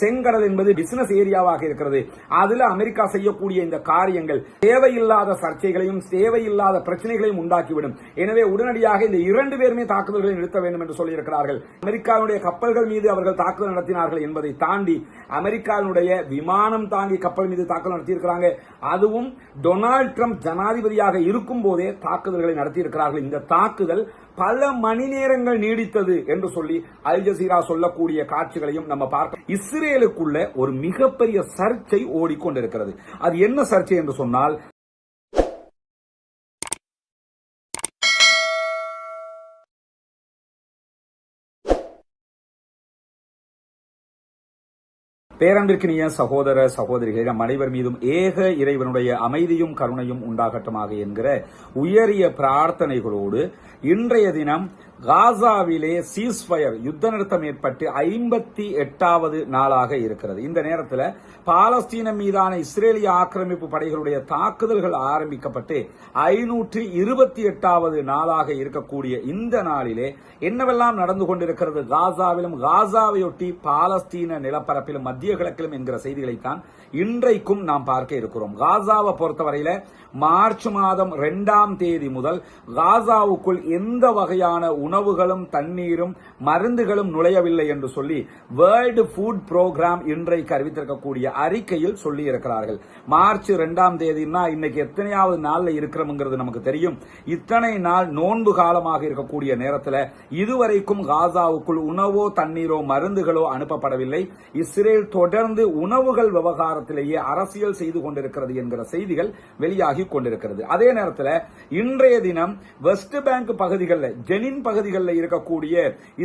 செங்கடல் என்பது பிசினஸ் ஏரியாவாக இருக்கிறது. அதுல அமெரிக்கா செய்யக்கூடிய இந்த காரியங்கள் தேவையில்லாத சர்ச்சைகளையும் தேவையில்லாத பிரச்சனைகளையும் உண்டாக்கிவிடும். எனவே உடனடியாக இந்த இரண்டு பேருமே தாக்குதல்களை நிறுத்த வேண்டும் என்று சொல்லியிருக்கிறார்கள். அமெரிக்காவுடைய கப்பல்கள் மீது அவர்கள் தாக்குதல் நடத்தினார்கள் என்பதை தாண்டி அமெரிக்காவினுடைய விமானம் தாங்கி கப்பல் மீது தாக்குதல் நடத்தியிருக்கிறாங்க. அதுவும் டொனால்ட் ட்ரம்ப் ஜனாதிபதியாக இருக்கும் போதே தாக்குதல்களை நடத்தியிருக்கிறார்கள். இந்த தாக்குதல் பல மணி நேரங்கள் நீடித்தது என்று சொல்லி அல் ஜசீரா சொல்லக்கூடிய காட்சிகளையும் நம்ம பார்க்க இஸ்ரேலுக்குள்ள ஒரு மிகப்பெரிய சர்ச்சை ஓடிக்கொண்டிருக்கிறது. அது என்ன சர்ச்சை என்று சொன்னால் பேரன்பிற்கினிய சகோதர சகோதரிகள் நம் அனைவர் மீதும் ஏக இறைவனுடைய அமைதியும் கருணையும் உண்டாகட்டமாக என்கிற உயரிய பிரார்த்தனைகளோடு இன்றைய தினம் காசாவிலே சீஸ்ஃபயர் யுத்த நிறுத்தம் ஏற்பட்டு ஐம்பத்தி எட்டாவது நாளாக இருக்கிறது. இந்த நேரத்தில் பாலஸ்தீனம் மீதான இஸ்ரேலிய ஆக்கிரமிப்பு படைகளுடைய தாக்குதல்கள் ஆரம்பிக்கப்பட்டு ஐநூற்றி இருபத்தி எட்டாவது நாளாக இருக்கக்கூடிய இந்த நாளிலே என்னவெல்லாம் நடந்து கொண்டிருக்கிறது? காசாவிலும் காசாவையொட்டி பாலஸ்தீன நிலப்பரப்பிலும் மத்திய கிழக்கிலும் என்கிற செய்திகளைத்தான் இன்றைக்கும் நாம் பார்க்க இருக்கிறோம். காசாவை பொறுத்தவரையில மார்ச் மாதம் இரண்டாம் தேதி முதல் காசாவுக்குள் எந்த வகையான உணவுகளும் தண்ணீரும் மருந்துகளும் நுழையவில்லை என்று சொல்லி வேர்ல்டு ஃபுட் புரோகிராம் இன்றைக்கு அறிவித்திருக்கக்கூடிய அறிக்கையில் சொல்லி இருக்கிறார்கள் மார்ச் இரண்டாம் தேதினா இன்னைக்கு எத்தனையாவது நாள்ல இருக்கிறோம்ங்கிறது நமக்கு தெரியும். இத்தனை நாள் நோன்பு காலமாக இருக்கக்கூடிய நேரத்தில் இதுவரைக்கும் காசாவுக்குள் உணவோ தண்ணீரோ மருந்துகளோ அனுப்பப்படவில்லை. இஸ்ரேல் தொடர்ந்து உணவுகள் விவகாரத்திலேயே அரசியல் செய்து கொண்டிருக்கிறது என்கிற செய்திகள் வெளியாகி கொண்டிருக்கிறது. அதே நேரத்தில் இன்றைய தினம் வெஸ்ட் பேங்க் பகுதிகளில் ஜெனின் பகுதிகளில் இருக்கக்கூடிய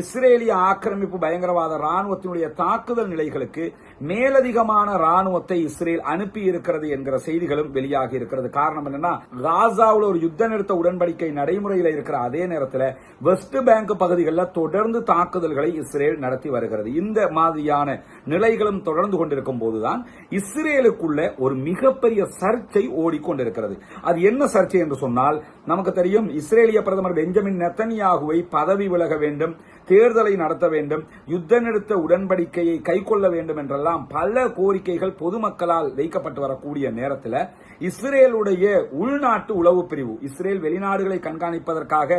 இஸ்ரேலிய ஆக்கிரமிப்பு பயங்கரவாத ராணுவத்தினுடைய தாக்குதல் நிலைகளுக்கு மேலதிகமான ராணுவத்தை இஸ்ரேல் அனுப்பி இருக்கிறது என்கிற செய்திகளும் வெளியாகி இருக்கிறது. காரணம் என்னன்னா காசாவில் ஒரு யுத்த நிறுத்த உடன்படிக்கை நடைமுறையில் இருக்கிற அதே நேரத்தில் வெஸ்ட் பேங்க் பகுதிகளில் தொடர்ந்து தாக்குதல்களை இஸ்ரேல் நடத்தி வருகிறது. இந்த மாதிரியான நிலைகளும் தொடர்ந்து கொண்டிருக்கும் போதுதான் இஸ்ரேலுக்குள்ள ஒரு மிகப்பெரிய சர்ச்சை ஓடிக்கொண்டிருக்கிறது. அது என்ன சர்ச்சை என்று சொன்னால் நமக்கு தெரியும் இஸ்ரேலிய பிரதமர் பெஞ்சமின் நெத்தனியாகுவை பதவி விலக வேண்டும். தேர்தலை நடத்த வேண்டும் யுத்த நிறுத்த உடன்படிக்கையை கைக்கொள்ள வேண்டும் என்றெல்லாம் பல கோரிக்கைகள் பொதுமக்களால் வைக்கப்பட்டு வரக்கூடிய நேரத்தில் இஸ்ரேலுடைய உள்நாட்டு உளவு பிரிவு இஸ்ரேல் வெளிநாடுகளை கண்காணிப்பதற்காக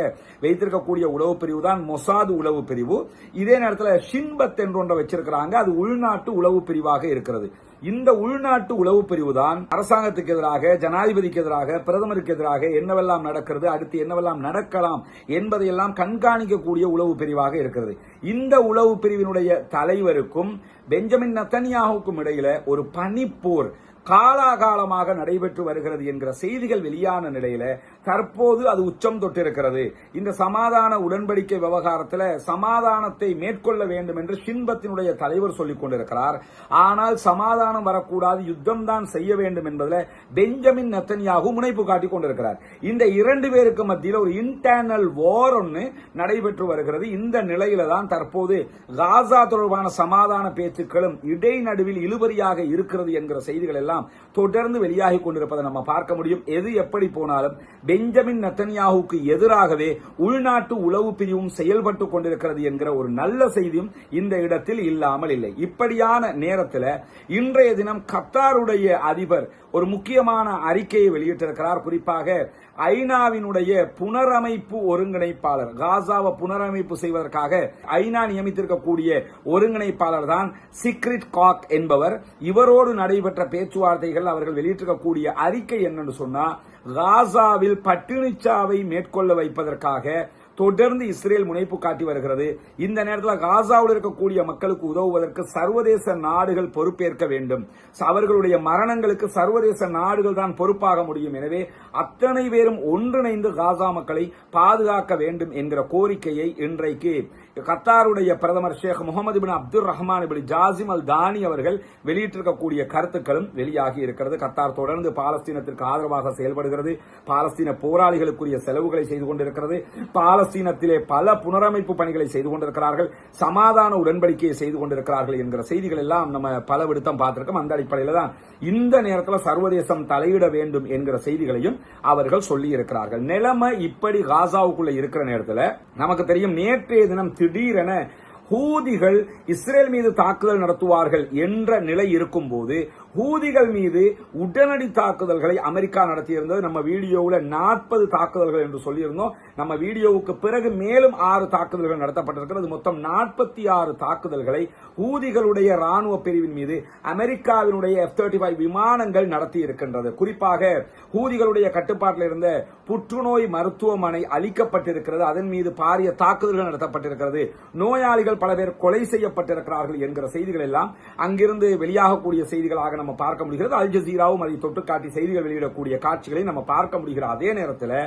வைத்திருக்கக்கூடிய உளவு பிரிவு தான் மொசாது உளவு பிரிவு. இதே நேரத்தில் ஷின்பத் என்று ஒன்றை வச்சிருக்கிறாங்க அது உள்நாட்டு உளவு பிரிவாக இருக்கிறது. இந்த உள்நாட்டு உளவு பிரிவு தான் அரசாங்கத்துக்கு எதிராக ஜனாதிபதிக்கு எதிராக பிரதமருக்கு எதிராக என்னவெல்லாம் நடக்கிறது அடுத்து என்னவெல்லாம் நடக்கலாம் என்பதையெல்லாம் கண்காணிக்கக்கூடிய உளவு பிரிவாக இருக்கிறது. இந்த உளவு பிரிவினுடைய தலைவருக்கும் பெஞ்சமின் நத்தனியாவுக்கும் இடையில ஒரு பனிப்போர் காலாகாலமாக நடைபெற்று வருகிறது என்கிற செய்திகள் வெளியான நிலையில தற்போது அது உச்சம் தொட்டிருக்கிறது. இந்த சமாதான உடன்படிக்கை விவகாரத்தில் சமாதானத்தை மேற்கொள்ள வேண்டும் என்று ஷின்பத்தினுடைய தலைவர் சொல்லிக் கொண்டிருக்கிறார். ஆனால் சமாதானம் வரக்கூடாது யுத்தம் தான் செய்ய வேண்டும் என்பதில் பெஞ்சமின் நத்தனியாக முனைப்பு காட்டிக் கொண்டிருக்கிறார். இந்த இரண்டு பேருக்கு மத்தியில் ஒரு இன்டர்னல் வார் ஒன்று நடைபெற்று வருகிறது. இந்த நிலையில தான் தற்போது காசா தொடர்பான சமாதான பேச்சுக்களும் இடைநடுவில் இழுபறியாக இருக்கிறது என்கிற செய்திகள் எல்லாம் தொடர்ந்து வெளியாகி கொண்டிருப்பதை நம்ம பார்க்க முடியும். எது எப்படி போனாலும் பெஞ்சமின் நத்தன்யாவுக்கு எதிராகவே உள்நாட்டு உளவு பிரிவும் செயல்பட்டு கொண்டிருக்கிறது என்கிற ஒரு நல்ல செய்தியும் இந்த இடத்தில் இல்லாமல் இல்லை. இப்படியான நேரத்தில் இன்றைய தினம் கத்தாருடைய அதிபர் ஒரு முக்கியமான அறிக்கையை வெளியிட்டிருக்கிறார். குறிப்பாக ஐநாவினுடைய புனரமைப்பு ஒருங்கிணைப்பாளர் காசாவை புனரமைப்பு செய்வதற்காக ஐநா நியமித்திருக்கக்கூடிய ஒருங்கிணைப்பாளர் தான் சிக்ரிட் காக் என்பவர். இவரோடு நடைபெற்ற பேச்சுவார்த்தைகள் அவர்கள் வெளியிட்டிருக்கக்கூடிய அறிக்கை என்னன்னு சொன்னா காசாவில் பட்டினிச்சாவை மேற்கொள்ள வைப்பதற்காக தொடர்ந்து இஸ்ரேல் முனைப்பு காட்டி வருகிறது. இந்த நேரத்தில் காசாவில் இருக்கக்கூடிய மக்களுக்கு உதவுவதற்கு சர்வதேச நாடுகள் பொறுப்பேற்க வேண்டும். அவர்களுடைய மரணங்களுக்கு சர்வதேச நாடுகள் தான் பொறுப்பாக முடியும். எனவே அத்தனை பேரும் ஒன்றிணைந்து காசா மக்களை பாதுகாக்க வேண்டும் என்கிற கோரிக்கையை இன்றைக்கு கத்தாருடைய பிரதமர் Sheikh Mohammed bin Abdul Rahman bin Jassim Al Thani அவர்கள் வெளியிட்டிருக்கக்கூடிய கருத்துக்களும் வெளியாகி இருக்கிறது. கத்தார் தொடர்ந்து பாலஸ்தீனத்திற்கு ஆதரவாக செயல்படுகிறது. பாலஸ்தீன போராளிகளுக்குரிய செலவுகளை செய்து கொண்டிருக்கிறது. பாலஸ்தீனத்திலே பல புனரமைப்பு பணிகளை செய்து கொண்டிருக்கிறார்கள். சமாதான உடன்படிக்கையை செய்து கொண்டிருக்கிறார்கள் என்கிற செய்திகள் எல்லாம் நம்ம பல விடுத்தம் பார்த்திருக்கோம். அந்த அடிப்படையில் தான் இந்த நேரத்தில் சர்வதேசம் தலையிட வேண்டும் என்கிற செய்திகளையும் அவர்கள் சொல்லி இருக்கிறார்கள் நிலைமை இப்படி காசாவுக்குள்ள இருக்கிற நேரத்தில் நமக்கு தெரியும் நேற்றைய தினம் திடீரென ஹூதிகள் இஸ்ரேல் மீது தாக்குதல் நடத்துவார்கள் என்ற நிலை இருக்கும்போது ஹூதிகள் மீது உடனடி தாக்குதல்களை அமெரிக்கா நடத்தியிருந்தது. நம்ம வீடியோவில் நாற்பது தாக்குதல்கள் என்று சொல்லியிருந்தோம். நம்ம வீடியோவுக்கு பிறகு மேலும் ஆறு தாக்குதல்கள் நடத்தப்பட்டிருக்கிறது. மொத்தம் நாற்பத்தி ஆறு தாக்குதல்களை ஹூதிகளுடைய ராணுவ பிரிவின் மீது அமெரிக்காவினுடைய எஃப் தேர்ட்டி ஃபைவ் விமானங்கள் நடத்தி இருக்கின்றது குறிப்பாக ஹூதிகளுடைய கட்டுப்பாட்டில் இருந்த புற்றுநோய் மருத்துவமனை அளிக்கப்பட்டிருக்கிறது. அதன் மீது பாரிய தாக்குதல்கள் நடத்தப்பட்டிருக்கிறது. நோயாளிகள் பல பேர் கொலை செய்யப்பட்டிருக்கிறார்கள் என்கிற செய்திகள் எல்லாம் அங்கிருந்து வெளியாகக்கூடிய செய்திகளாக நம்ம பார்க்க முடிகிறது. அல் ஜசீராவும் அதை தொட்டுக்காட்டி செய்திகள் வெளியிடக்கூடிய காட்சிகளை நம்ம பார்க்க முடிகிற அதே நேரத்தில்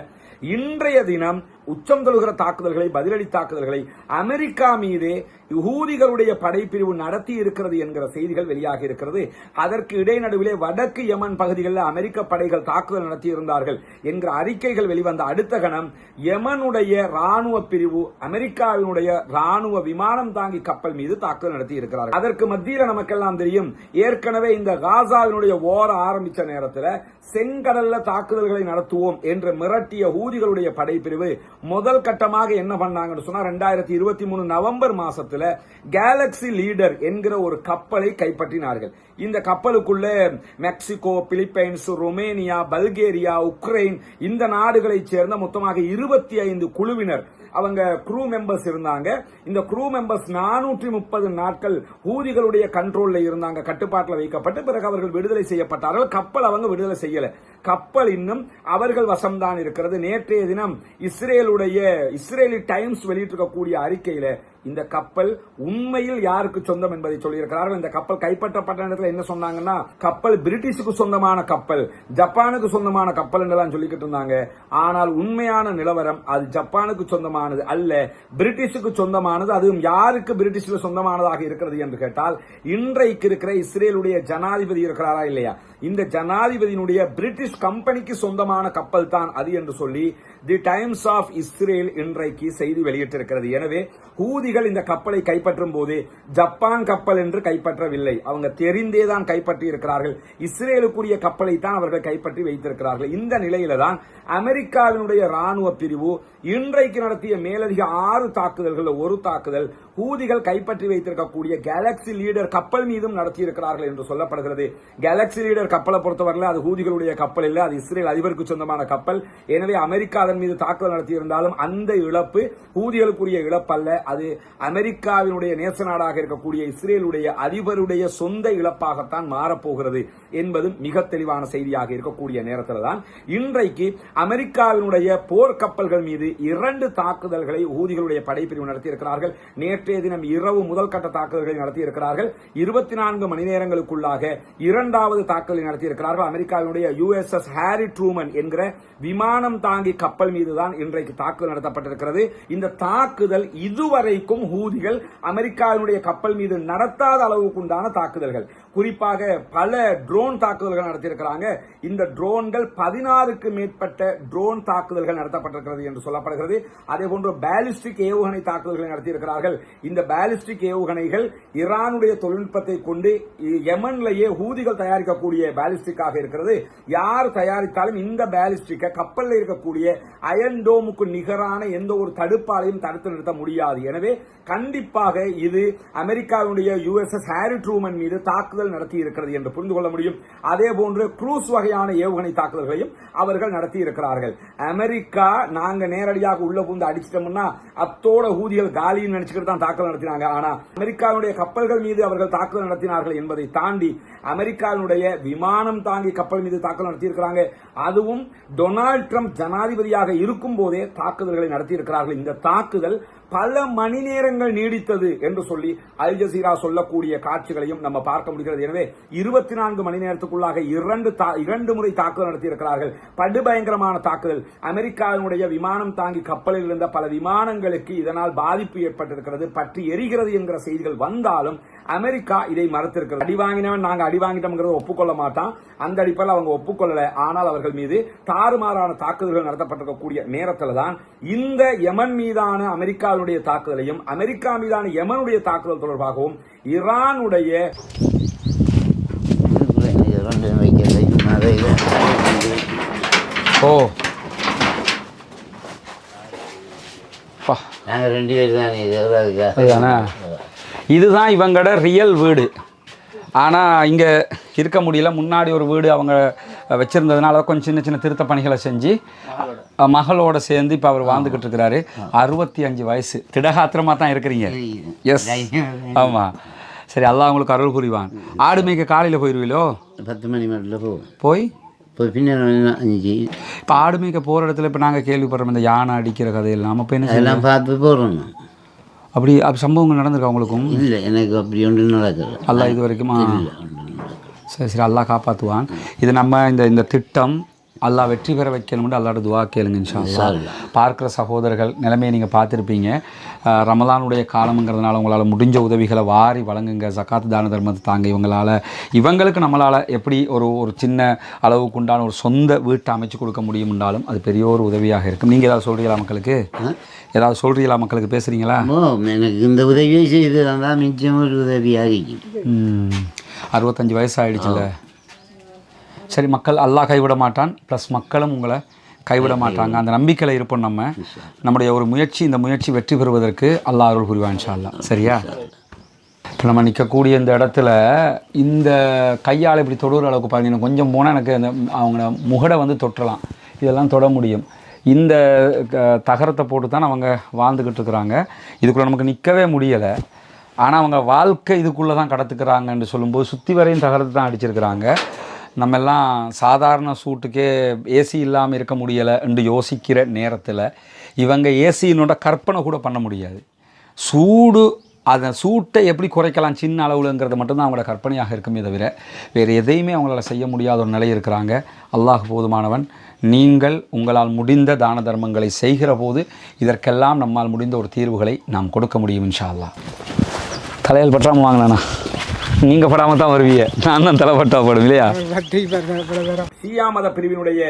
இன்றைய தினம் உச்சம் தொழுகிற தாக்குதல்களை பதிலடி தாக்குதல்களை அமெரிக்கா மீதே ஹூதிகளுடைய படைப்பிரிவு நடத்தி இருக்கிறது என்கிற செய்திகள் வெளியாகி இருக்கிறது. அதற்கு இடைநடுவிலே வடக்கு யமன் பகுதிகளில் அமெரிக்க படைகள் தாக்குதல் நடத்தியிருந்தார்கள் என்கிற அறிக்கைகள் வெளிவந்த அடுத்த கணம் யமனுடைய ராணுவ பிரிவு அமெரிக்காவினுடைய ராணுவ விமானம் தாங்கி கப்பல் மீது தாக்குதல் நடத்தி இருக்கிறார்கள் அதற்கு மத்தியில் நமக்கெல்லாம் தெரியும் ஏற்கனவே இந்த காசாவினுடைய ஓர ஆரம்பிச்ச நேரத்தில் செங்கடல்ல தாக்குதல்களை நடத்துவோம் என்று மிரட்டிய ஊதிகளுடைய படைப்பிரிவு முதல் கட்டமாக என்ன பண்ணாங்கன்னு சொன்னா ரெண்டாயிரத்தி இருபத்தி மூணு நவம்பர் மாசத்துல கேலக்சி லீடர் என்கிற ஒரு கப்பலை கைப்பற்றினார்கள். இந்த கப்பலுக்குள்ள Mexico Philippines Romania Bulgaria Ukraine இந்த நாடுகளைச் சேர்ந்த மொத்தமாக இருபத்தி ஐந்து குழுவினர் அவங்க குரூ மெம்பர்ஸ் இருந்தாங்க. இந்த குரூ மெம்பர்ஸ் நானூற்றி முப்பது நாட்கள் ஊதிகளுடைய கண்ட்ரோல்ல இருந்தாங்க. கட்டுப்பாட்டில் வைக்கப்பட்டு பிறகு அவர்கள் விடுதலை செய்யப்பட்டார்கள். கப்பல் அவங்க விடுதலை செய்யல. கப்பல் இன்னும் அவர்கள் வசம்தான் இருக்கிறது. நேற்றைய தினம் இஸ்ரேலுடைய இஸ்ரேலி டைம்ஸ் வெளியிட்டிருக்கக்கூடிய அறிக்கையில இந்த கப்பல் உண்மையில் யாருக்கு சொந்தம் என்பதை சொல்லியிருக்கிறார்கள். இந்த கப்பல் கைப்பற்றப்பட்ட நேரத்தில் என்ன சொன்னாங்கன்னா கப்பல் பிரிட்டிஷுக்கு சொந்தமான கப்பல் ஜப்பானுக்கு சொந்தமான கப்பல் என்றெல்லாம் சொல்லிக்கிட்டு இருந்தாங்க. ஆனால் உண்மையான நிலவரம் அது ஜப்பானுக்கு சொந்தமானது அல்ல பிரிட்டிஷுக்கு சொந்தமானது அதுவும் யாருக்கு பிரிட்டிஷில் சொந்தமானதாக இருக்கிறது என்று கேட்டால் இன்றைக்கு இருக்கிற இஸ்ரேலுடைய ஜனாதிபதி இருக்கிறாரா இல்லையா? இந்த ஜனாதிபதியினுடைய பிரிட்டிஷ் கம்பெனிக்கு சொந்தமான கப்பல் தான் அது என்று சொல்லி தி டைம்ஸ் ஆஃப் இஸ்ரேல் இன்றைக்கு செய்தி வெளியிட்டிருக்கிறது. எனவே ஹூதிகள் இந்த கப்பலை கைப்பற்றும் போது ஜப்பான் கப்பல் என்று கைப்பற்றவில்லை. அவங்க தெரிந்தே தான் கைப்பற்றி இருக்கிறார்கள். இஸ்ரேலுக்குரிய கப்பலை தான் அவர்கள் கைப்பற்றி வைத்திருக்கிறார்கள். இந்த நிலையில தான் அமெரிக்காவினுடைய ராணுவ பிரிவு இன்றைக்கு நடத்திய மேலதிக ஆறு தாக்குதல்கள் ஒரு தாக்குதல் ஹூதிகள் கைப்பற்றி வைத்திருக்கக்கூடிய கேலக்சி லீடர் கப்பல் மீதும் நடத்தியிருக்கிறார்கள் என்று சொல்லப்படுகிறது. கேலக்சி லீடர் கப்பலை பொறுத்தவரையில் அது ஹூதிகளுடைய கப்பல் இல்லை அது இஸ்ரேல் அதிபருக்கு சொந்தமான கப்பல். எனவே அமெரிக்கா அதன் மீது தாக்குதல் நடத்தியிருந்தாலும் அந்த இழப்பு ஹூதிகளுக்குரிய இழப்பல்ல. அது அமெரிக்காவினுடைய நேச நாடாக இருக்கக்கூடிய இஸ்ரேலுடைய அதிபருடைய சொந்த இழப்பாகத்தான் மாறப்போகிறது என்பது மிக தெளிவான செய்தியாக இருக்கக்கூடிய நேரத்தில் தான். இன்றைக்கு அமெரிக்காவினுடைய போர்க்கப்பல்கள் மீது இரண்டு தாக்குதல்களை ஊதிகளுடைய படைப்பிரிவு நடத்தியிருக்கிறார்கள். நேற்றைய தினம் இரவு முதல் கட்ட தாக்குதல்களை நடத்தியிருக்கிறார்கள். இருபத்தி நான்கு மணி நேரங்களுக்குள்ளாக இரண்டாவது தாக்குதலை நடத்தியிருக்கிறார்கள். அமெரிக்காவினுடைய யுஎஸ்எஸ் ஹாரி ட்ரூமன் என்கிற விமானம் தாங்கி கப்பல் மீதுதான் இன்றைக்கு தாக்குதல் நடத்தப்பட்டிருக்கிறது. இந்த தாக்குதல் இதுவரைக்கும் ஹூதிகள் அமெரிக்காவினுடைய கப்பல் மீது நடத்தாத அளவுக்கு உண்டான தாக்குதல்கள். குறிப்பாக பல ட்ரோன் தாக்குதல்கள் நடத்தியிருக்கிறாங்க. இந்த ட்ரோன்கள் பதினாறுக்கு மேற்பட்ட ட்ரோன் தாக்குதல்கள் நடத்தப்பட்டிருக்கிறது என்று சொல்லப்படுகிறது. அதே போன்று பேலிஸ்டிக் ஏவுகணை தாக்குதல்களை நடத்தியிருக்கிறார்கள். இந்த பேலிஸ்டிக் ஏவுகணைகள் ஈரானுடைய தொழில்நுட்பத்தை கொண்டு யமன்லேயே ஹூதிகள் தயாரிக்கக்கூடிய பாலிஸ்டிக்காக இருக்கிறது. யார் தயாரித்தாலும் இந்த பேலிஸ்டிக்கை கப்பலில் இருக்கக்கூடிய அயன் டோமுக்கு நிகரான எந்த ஒரு தடுப்பாலையும் தடுத்து நிறுத்த முடியாது. எனவே கண்டிப்பாக இது அமெரிக்காவுடைய யுஎஸ்எஸ் ஹாரி ட்ரூமன் மீது தாக்குதல் தாக்குதல் நடத்தி இருக்கிறது என்று புரிந்து கொள்ள முடியும். அதே போன்று குரூஸ் வகையான ஏவுகணை தாக்குதல்களையும் அவர்கள் நடத்தி இருக்கிறார்கள் அமெரிக்கா நாங்க நேரடியாக உள்ள புந்து அடிச்சிட்டோம்னா அத்தோட ஊதிகள் காலின்னு நினைச்சுக்கிட்டு தான் தாக்குதல் நடத்தினாங்க. ஆனா அமெரிக்காவுடைய கப்பல்கள் மீது அவர்கள் தாக்குதல் நடத்தினார்கள் என்பதை தாண்டி அமெரிக்காவினுடைய விமானம் தாங்கி கப்பல் மீது தாக்குதல் நடத்தியிருக்கிறாங்க. அதுவும் டொனால்ட் ட்ரம்ப் ஜனாதிபதியாக இருக்கும் போதே தாக்குதல்களை நடத்தியிருக்கிறார்கள். இந்த தாக்குதல் பல மணி நேரங்கள் நீடித்தது என்று சொல்லி அல் ஜசீரா சொல்லக்கூடிய காட்சிகளையும் நம்ம பார்க்க முடிகிறது. எனவே இருபத்தி நான்கு மணி நேரத்துக்குள்ளாக இரண்டு இரண்டு முறை தாக்குதல் நடத்தியிருக்கிறார்கள். படுபயங்கரமான தாக்குதல். அமெரிக்காவினுடைய விமானம் தாங்கி கப்பலில் இருந்த பல விமானங்களுக்கு இதனால் பாதிப்பு ஏற்பட்டிருக்கிறது. பற்றி எரிகிறது என்கிற செய்திகள் வந்தாலும் அமெரிக்கா இதை மறுத்திருக்கிறது. அடி வாங்கினவன் நாங்க அடி வாங்கிட்டோம்ங்கிறத ஒப்புக்கொள்ள மாட்டான். அந்த அடிப்படையில் அவங்க ஒப்புக்கொள்ளல. ஆனால் அவர்கள் மீது தாறுமாறான தாக்குதல்கள் நடத்தப்பட்டிருக்கக்கூடிய நேரத்தில் தான் இந்த யமன் மீதான அமெரிக்காவுடைய தாக்குதலையும் அமெரிக்கா மீதான யமனுடைய தாக்குதல் தொடர்பாகவும் ஈரானுடைய ஓ. நாங்கள் ரெண்டு பேர் தான் இது எவ்வளோக்கா அதுதானே? இதுதான் இவங்களோட ரியல் வீடு. ஆனால் இங்கே இருக்க முடியல. முன்னாடி ஒரு வீடு அவங்க வச்சுருந்ததுனால கொஞ்சம் சின்ன சின்ன திருத்த பணிகளை செஞ்சு மகளோட சேர்ந்து இப்போ அவர் வாழ்ந்துக்கிட்டு இருக்கிறாரு. அறுபத்தி அஞ்சு வயசு. திடகாத்திரமாக தான் இருக்கிறீங்க. எஸ் ஆமாம் சரி அல்லாஹ் உங்களுக்கு அருள் புரிவான். ஆடு மேய்க்க காலையில் போயிடுவீங்களோ பத்து மணி மட்டும் போய்? இப்போ அஞ்சு இப்போ ஆடு மேய்க்க போகிற இடத்துல இப்போ நாங்கள் கேள்விப்படுறோம் இந்த யானை அடிக்கிற கதையெல்லாம். நம்ம இப்போ என்ன? அதெல்லாம் பார்த்து போடுறோம் அப்படி அப்படி சம்பவங்கள் நடந்திருக்கா உங்களுக்கும்? இல்லை எனக்கு அப்படி ஒன்றும் நடக்கல. அல்லாஹ் இது வரைக்கும் சரி சரி அல்லாஹ் காப்பாற்றுவான். இது நம்ம இந்த இந்த திட்டம் அல்லாஹ் வெற்றி பெற வைக்கணும்னு அல்லாட துவா கேளுங்க இன்ஷா பார்க்குற சகோதரர்கள் நிலைமையை நீங்கள் பார்த்துருப்பீங்க. ரமலானுடைய காலம்ங்கிறதுனால உங்களால் முடிஞ்ச உதவிகளை வாரி வழங்குங்க. ஜக்காத்து தான தர்மத்தை தாங்க இவங்களால். இவங்களுக்கு நம்மளால் எப்படி ஒரு ஒரு சின்ன அளவுக்கு உண்டான ஒரு சொந்த வீட்டை அமைச்சு கொடுக்க முடியும்னாலும் அது பெரிய ஒரு உதவியாக இருக்கும். நீங்கள் ஏதாவது சொல்கிறீங்களா மக்களுக்கு? ஏதாவது சொல்கிறீங்களா மக்களுக்கு? பேசுகிறீங்களா எனக்கு இந்த உதவியை செய்து தந்தால் மிச்சம் ஒரு உதவியாக இருக்கும் ம். அறுபத்தஞ்சு வயசு ஆயிடுச்சுல்ல. சரி மக்கள் அல்லாஹ் கைவிட மாட்டான் ப்ளஸ் மக்களும் உங்களை கைவிட மாட்டாங்க அந்த நம்பிக்கையில் இருப்போம் நம்ம. நம்முடைய ஒரு முயற்சி இந்த முயற்சி வெற்றி பெறுவதற்கு அல்லாஹ் அருள் புரிவான் இன்ஷா சரியா? இப்போ நம்ம நிற்கக்கூடிய இந்த இடத்துல இந்த கையால் இப்படி தொடுற அளவுக்கு பார்த்தீங்கன்னா கொஞ்சம் போனால் எனக்கு அந்த அவங்க முகடை வந்து தொற்றலாம் இதெல்லாம் தொட முடியும். இந்த க- தகரத்தை போட்டு தான் அவங்க வாழ்ந்துக்கிட்டு இருக்கிறாங்க. இதுக்குள்ளே நமக்கு நிற்கவே முடியலை. ஆனால் அவங்க வாழ்க்கை இதுக்குள்ளே தான் கடத்துக்கிறாங்கன்னு சொல்லும்போது சுற்றி வரையும் தகரத்தை தான் அடிச்சிருக்கிறாங்க. நம்ம எல்லாம் சாதாரண சூட்டுக்கே ஏசி இல்லாமல் இருக்க முடியலை என்று யோசிக்கிற நேரத்தில் இவங்க ஏசியினோட கற்பனை கூட பண்ண முடியாது. சூடு அதை சூட்டை எப்படி குறைக்கலாம் சின்ன அளவுலங்கிறது மட்டும்தான் அவங்களோட கற்பனையாக இருக்குமே தவிர வேறு எதையுமே அவங்களால செய்ய முடியாத ஒரு நிலை இருக்கிறாங்க. அல்லாஹ் போதுமானவன். நீங்கள் உங்களால் முடிந்த தான தர்மங்களை செய்கிற போது இதற்கெல்லாம் நம்மால் முடிந்த ஒரு தீர்வுகளை நாம் கொடுக்க முடியும் இன்ஷா அல்லாஹ். தலையில் பற்றாமல் வாங்கினேண்ணா நீங்கள் படாமல் தான் வருவீங்க. நான் தான் தலைப்பட்டா படும் இல்லையா? ஷியா மத பிரிவினுடைய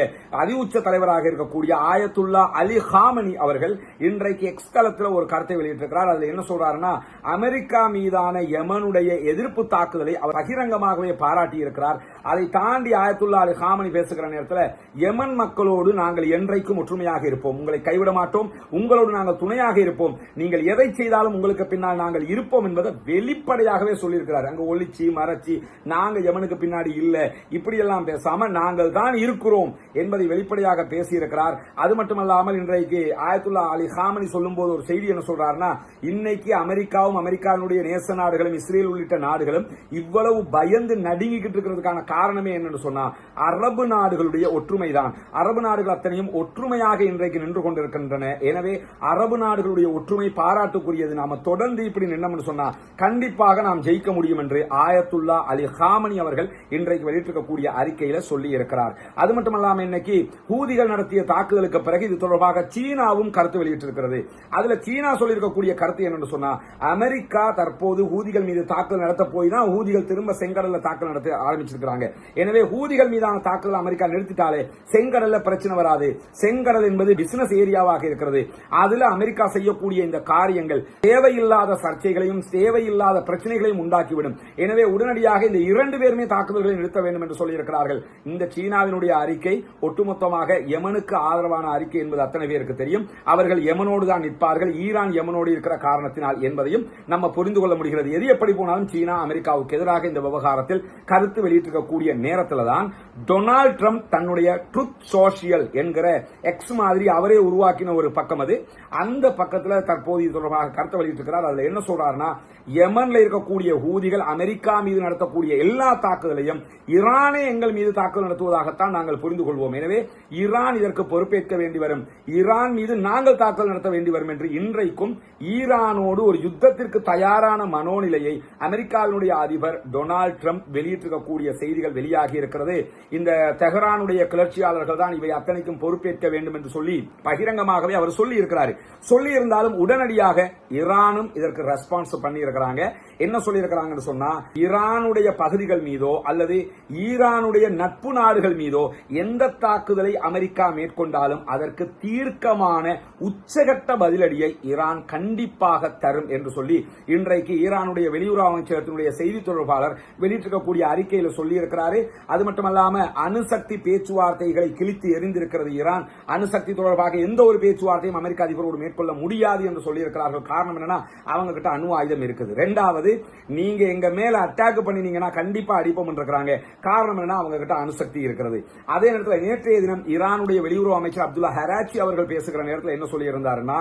அதிஉச்ச தலைவராக இருக்கக்கூடிய ஆயத்துல்லா அலி ஹாமனி அவர்கள் இன்றைக்கு எக்ஸ் ஒரு கருத்தை வெளியிட்டிருக்கிறார். அதுல என்ன சொல்றாருன்னா அமெரிக்கா மீதான யமனுடைய எதிர்ப்பு தாக்குதலை அவர் பகிரங்கமாகவே பாராட்டி இருக்கிறார் அதை தாண்டி ஆயத்துல்லா அலி ஹாமனி பேசுகிற நேரத்தில் யமன் மக்களோடு நாங்கள் என்றைக்கும் ஒற்றுமையாக இருப்போம். உங்களை கைவிட மாட்டோம். உங்களோடு நாங்கள் துணையாக இருப்போம். நீங்கள் எதை செய்தாலும் உங்களுக்கு பின்னால் நாங்கள் இருப்போம் என்பதை வெளிப்படையாகவே சொல்லியிருக்கிறார். அங்கே ஒளிச்சு மறைச்சி நாங்கள் யமனுக்கு பின்னாடி இல்லை. இப்படியெல்லாம் பேசாமல் பேசாம நாங்கள் தான் இருக்கிறோம் என்பதை வெளிப்படையாக பேசியிருக்கிறார். அது மட்டுமல்லாமல் இன்றைக்கு ஆயத்துல்லா அலி ஹாமனி சொல்லும்போது ஒரு செய்தி என்ன சொல்றாருன்னா இன்னைக்கு அமெரிக்காவும் அமெரிக்காவினுடைய நேச நாடுகளும் இஸ்ரேல் உள்ளிட்ட நாடுகளும் இவ்வளவு பயந்து நடுங்கிக்கிட்டு இருக்கிறதுக்கான காரணமே என்னன்னு சொன்னா அரபு நாடுகளுடைய ஒற்றுமை தான் அரபு நாடுகள் அத்தனையும் ஒற்றுமையாக இன்றைக்கு நின்று கொண்டிருக்கின்றன. எனவே அரபு நாடுகளுடைய ஒற்றுமை பாராட்டுக்குரியது. நாம தொடர்ந்து இப்படி நின்னோம்னு சொன்னா கண்டிப்பாக நாம் ஜெயிக்க முடியும் என்று ஆயத்துல்லா அலி ஹாமனி அவர்கள் இன்றைக்கு வெளியிட்டிருக்கக்கூடிய அறிக்கையில சொல்லி இருக்கிறார் அது மட்டுமல்லாம இன்னைக்கு ஹூதிகள் நடத்திய தாக்குதலுக்கு பிறகு இது தொடர்பாக சீனாவும் கருத்து வெளியிட்டிருக்கிறது. அதுல சீனா சொல்லியிருக்கக்கூடிய கருத்து என்னன்னு சொன்னா அமெரிக்கா தற்போது ஹூதிகள் மீது தாக்குதல் நடத்த போய் தான் ஹூதிகள் திரும்ப செங்கடல்ல தாக்குதல் நடத்த ஆரம்பிச்சிருக்கிறாங்க. எனவே ஹூதிகள் மீதான தாக்குதல் அமெரிக்கா நிறுத்திட்டாலே செங்கடல்ல பிரச்சனை வராது. செங்கடல் என்பது பிசினஸ் ஏரியாவாக இருக்கிறது. அதுல அமெரிக்கா செய்யக்கூடிய இந்த காரியங்கள் தேவையில்லாத சர்ச்சைகளையும் தேவையில்லாத பிரச்சனைகளையும் உண்டாக்கிவிடும். எனவே உடனடியாக இந்த இரண்டு பேருமே தாக்குதல்களை நிறுத்த வேண்டும் என்று சொல்லியிருக்கிறார்கள். இந்த சீனாவினுடைய அறிக்கை ஒட்டுமொத்தமாக யமனுக்கு ஆதரவான அறிக்கை என்பது அத்தனை பேருக்கு தெரியும். அவர்கள் யமனோடு தான் நிற்பார்கள். ஈரான் யமனோடு இருக்கிற காரணத்தினால் என்பதையும் நம்ம புரிந்து கொள்ள முடிகிறது. எது எப்படி போனாலும் சீனா அமெரிக்காவுக்கு எதிராக இந்த விவகாரத்தில் கருத்து வெளியிட்டிருக்க இருக்கக்கூடிய நேரத்தில் தான் டொனால்ட் ட்ரம்ப் தன்னுடைய ட்ருத் சோஷியல் என்கிற எக்ஸ் மாதிரி அவரே உருவாக்கின ஒரு பக்கம் அது. அந்த பக்கத்துல தற்போது இது தொடர்பாக கருத்து வெளியிட்டிருக்கிறார். அதுல என்ன சொல்றாருன்னா யமன்ல இருக்கக்கூடிய ஹூதிகள் அமெரிக்கா மீது நடத்தக்கூடிய எல்லா தாக்குதலையும் ஈரானே எங்கள் மீது தாக்குதல் நடத்துவதாகத்தான் நாங்கள் புரிந்து கொள்வோம். எனவே ஈரான் இதற்கு பொறுப்பேற்க வேண்டி வரும். ஈரான் மீது நாங்கள் தாக்குதல் நடத்த வேண்டி வரும் என்று இன்றைக்கும் ஈரானோடு ஒரு யுத்தத்திற்கு தயாரான மனோநிலையை அமெரிக்காவினுடைய அதிபர் டொனால்ட் ட்ரம்ப் வெளியிட்டிருக்கக்கூடிய செய்தி செய்திகள் வெளியாகி இருக்கிறது. இந்த தெஹரானுடைய கிளர்ச்சியாளர்கள் தான் இவை அத்தனைக்கும் பொறுப்பேற்க வேண்டும் என்று சொல்லி பகிரங்கமாகவே அவர் சொல்லி இருக்கிறார் சொல்லி இருந்தாலும் உடனடியாக ஈரானும் இதற்கு ரெஸ்பான்ஸ் பண்ணி இருக்கிறாங்க என்ன சொல்லி இருக்கிறாங்கன்னு சொன்னா ஈரானுடைய பகுதிகள் மீதோ அல்லது ஈரானுடைய நட்பு நாடுகள் மீதோ எந்த தாக்குதலை அமெரிக்கா மேற்கொண்டாலும் அதற்கு தீர்க்கமான உச்சகட்ட பதிலடியை ஈரான் கண்டிப்பாக தரும் என்று சொல்லி இன்றைக்கு ஈரானுடைய வெளியுறவு அமைச்சகத்தினுடைய செய்தி தொடர்பாளர் வெளியிட்டிருக்கக்கூடிய அறிக்கையில் சொல்லி இருக்கிறாரு அது மட்டுமல்லாம அணுசக்தி பேச்சுவார்த்தைகளை கிழித்து எரிந்திருக்கிறது ஈரான். அணுசக்தி தொடர்பாக எந்த ஒரு பேச்சுவார்த்தையும் அமெரிக்க அதிபரோடு மேற்கொள்ள முடியாது என்று சொல்லியிருக்கிறார்கள். காரணம் என்னன்னா அவங்க கிட்ட அணு ஆயுதம் இருக்குது. ரெண்டாவது நீங்க எங்க மேல அட்டாக் பண்ணினீங்கன்னா கண்டிப்பா அடிப்போம் இருக்கிறாங்க காரணம் என்னன்னா அவங்க கிட்ட அணுசக்தி இருக்கிறது. அதே நேரத்தில் நேற்றைய தினம் ஈரானுடைய வெளியுறவு அமைச்சர் அப்துல்லா ஹராச்சி அவர்கள் பேசுகிற நேரத்தில் என்ன சொல்லியிருந்தாருன்னா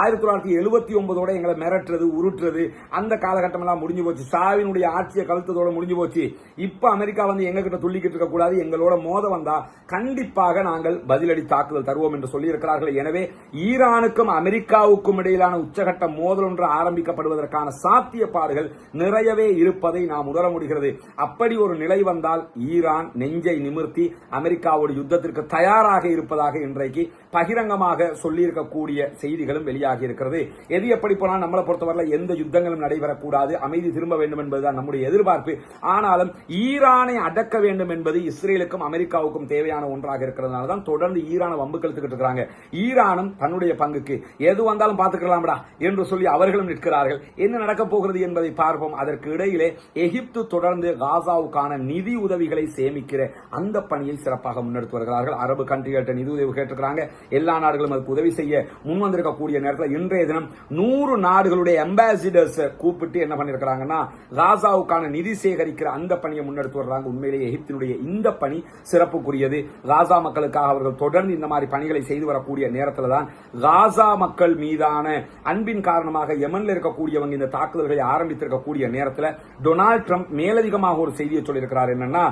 ஆயிரத்தி தொள்ளாயிரத்தி எழுபத்தி ஒன்பதோட எங்களை மிரட்டுறது உருட்டுறது அந்த காலகட்டம் எல்லாம் முடிஞ்சு போச்சு. சாவினுடைய ஆட்சியை கழுத்ததோட முடிஞ்சு போச்சு. இப்ப அமெரிக்கா வந்து எங்ககிட்ட துள்ளிக்கிட்டு இருக்க கூடாது எங்களோட மோத வந்தா கண்டிப்பாக நாங்கள் பதிலடி தாக்குதல் தருவோம் என்று சொல்லி இருக்கிறார்கள் எனவே ஈரானுக்கும் அமெரிக்காவுக்கும் இடையிலான உச்சகட்ட மோதல் ஒன்று ஆரம்பிக்கப்படுவதற்கான சாத்தியப்பாடுகள் நிறையவே இருப்பதை நாம் உணர முடிகிறது. அப்படி ஒரு நிலை வந்தால் ஈரான் நெஞ்சை நிமிர்த்தி அமெரிக்காவோட யுத்தத்திற்கு தயாராக இருப்பதாக இன்றைக்கு பகிரங்கமாக சொல்லியிருக்கக்கூடிய செய்திகளும் வெளியாகி இருக்கிறது. எது எப்படி போனால் நம்மளை பொறுத்தவரையில் எந்த யுத்தங்களும் நடைபெறக்கூடாது. அமைதி திரும்ப வேண்டும் என்பதுதான் நம்முடைய எதிர்பார்ப்பு. ஆனாலும் ஈரானை அடக்க வேண்டும் என்பது இஸ்ரேலுக்கும் அமெரிக்காவுக்கும் தேவையான ஒன்றாக இருக்கிறதுனால தான் தொடர்ந்து ஈரான வம்பு கழுத்துக்கிட்டு இருக்கிறாங்க. ஈரானும் தன்னுடைய பங்குக்கு எது வந்தாலும் பார்த்துக்கலாம்டா என்று சொல்லி அவர்களும் நிற்கிறார்கள். என்ன நடக்கப் போகிறது என்பதை பார்ப்போம். அதற்கு இடையிலே எகிப்து தொடர்ந்து காசாவுக்கான நிதி உதவிகளை சேமிக்கிற அந்த பணியை சிறப்பாக முன்னெடுத்து வருகிறார்கள். அரபு கண்ட்ரிகள்கிட்ட நிதி உதவி கேட்டிருக்கிறாங்க. எல்லா நாடுகளும் அதுக்கு உதவி செய்ய முன் வந்திருக்கக்கூடிய நேரத்தில் இன்றைய தினம் நூறு நாடுகளுடைய அம்பாசிடர்ஸ் கூப்பிட்டு என்ன பண்ணிருக்கிறாங்கன்னா காசாவுக்கான நிதி சேகரிக்கிற அந்த பணியை முன்னெடுத்து வர்றாங்க. உண்மையிலேயே எகிப்தினுடைய இந்த பணி சிறப்புக்குரியது. காசா மக்களுக்காக அவர்கள் தொடர்ந்து இந்த மாதிரி பணிகளை செய்து வரக்கூடிய நேரத்தில் தான் காசா மக்கள் மீதான அன்பின் காரணமாக யமனில் இருக்கக்கூடியவங்க இந்த தாக்குதல்களை ஆரம்பித்திருக்கக்கூடிய நேரத்தில் டொனால்ட் ட்ரம்ப் மேலதிகமாக ஒரு செய்தியை சொல்லியிருக்கிறார். என்னன்னா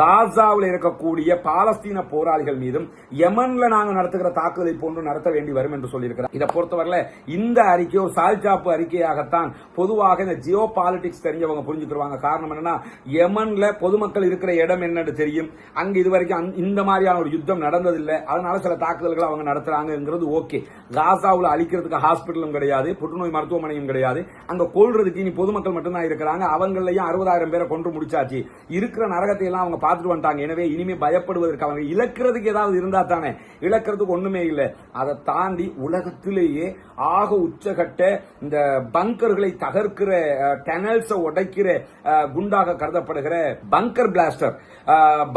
காசாவில் இருக்கக்கூடிய பாலஸ்தீன போராளிகள் மீதும் யமன்ல நாங்கள் நடத்துகிற தாக்குதலை போன்று நடத்த வேண்டி வரும் என்று சொல்லியிருக்கிறார். இதை பொறுத்தவரையில் இந்த அறிக்கை ஒரு சால்சாப்பு அறிக்கையாகத்தான் பொதுவாக இந்த ஜியோ பாலிடிக்ஸ் தெரிஞ்சவங்க புரிஞ்சுக்கிடுவாங்க. காரணம் என்னன்னா யமன்ல பொதுமக்கள் இருக்கிற இடம் என்னன்னு தெரியும். அங்க இதுவரைக்கும் இந்த மாதிரியான ஒரு யுத்தம் நடந்ததில்லை. அதனால சில தாக்குதல்கள் அவங்க நடத்துறாங்கிறது ஓகே. காசாவுல அழிக்கிறதுக்கு ஹாஸ்பிட்டலும் கிடையாது புற்றுநோய் மருத்துவமனையும் கிடையாது. அங்க கொள்றதுக்கு இனி பொதுமக்கள் மட்டும்தான் இருக்கிறாங்க. அவங்களையும் அறுபதாயிரம் பேரை கொன்று முடிச்சாச்சு. இருக்கிற நரகத்தை எல்லாம் அவங்க பார்த்துட்டு வந்துட்டாங்க. எனவே இனிமே பயப்படுவதற்கு அவங்க இழக்கிறதுக்கு ஏதாவது இருந்தா தானே. இழக்கிறதுக்கு ஒண்ணுமே இல்லை. அதை தாண்டி உலகத்திலேயே ஆக உச்சகட்ட இந்த பங்கர்களை தகர்க்கிற டனல்ஸை உடைக்கிற குண்டாக கருதப்படுகிற பங்கர் பிளாஸ்டர்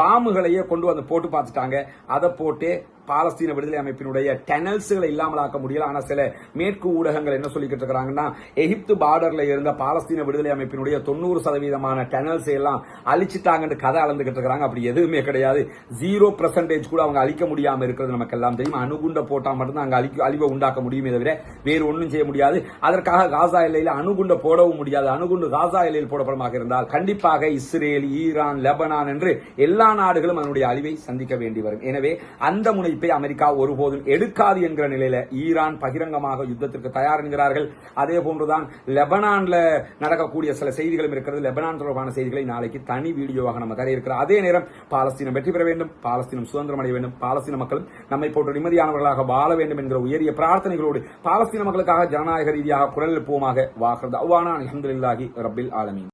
பாம்புகளையே கொண்டு வந்து போட்டு பார்த்துட்டாங்க. அதை போட்டு பாலஸ்தீன விடுதலை அமைப்பினுடைய டெனல்ஸ்களை இல்லாமலாக்க முடியல. ஆனா சில மேற்கு ஊடகங்கள் என்ன சொல்லிக்கிட்டு இருக்கிறாங்கன்னா எகிப்து பார்டர்ல இருந்த பாலஸ்தீன விடுதலை அமைப்பினுடைய தொண்ணூறு சதவீதமான டெனல்ஸை எல்லாம் அழிச்சிட்டாங்கன்னு கதை அளந்துகிட்டு இருக்கிறாங்க. அப்படி எதுவுமே கிடையாது. ஜீரோ பெர்சன்டேஜ் கூட அவங்க அழிக்க முடியாம இருக்கிறது நமக்கு எல்லாம் தெரியும். அணுகுண்ட போட்டா மட்டும்தான் அங்க அழிக்க அழிவை உண்டாக்க முடியுமே தவிர வேறு ஒன்றும் செய்ய முடியாது. அதற்காக காசா எல்லையில் அணுகுண்ட போடவும் முடியாது. அணுகுண்டு காசா எல்லையில் போடப்படமாக இருந்தால் கண்டிப்பாக இஸ்ரேல் ஈரான் லெபனான் என்று எல்லா நாடுகளும் அதனுடைய அழிவை சந்திக்க வேண்டி வரும். எனவே அந்த முனை முனைப்பை அமெரிக்கா ஒருபோதும் எடுக்காது என்கிற நிலையில ஈரான் பகிரங்கமாக யுத்தத்திற்கு தயார் என்கிறார்கள். அதே போன்றுதான் லெபனான்ல நடக்கக்கூடிய சில செய்திகளும் இருக்கிறது. லெபனான் தொடர்பான செய்திகளை நாளைக்கு தனி வீடியோவாக நம்ம தர இருக்கிறோம் அதே நேரம் பாலஸ்தீனம் வெற்றி பெற வேண்டும் பாலஸ்தீனம் சுதந்திரம் அடைய வேண்டும் பாலஸ்தீன மக்கள் நம்மை போன்ற நிம்மதியானவர்களாக வாழ வேண்டும் என்கிற உயரிய பிரார்த்தனைகளோடு பாலஸ்தீன மக்களுக்காக ஜனநாயக ரீதியாக குரல் எழுப்புவோமாக வாகிறது அவ்வானா அலமதுல்லாஹி ரபில் ஆலமீன்.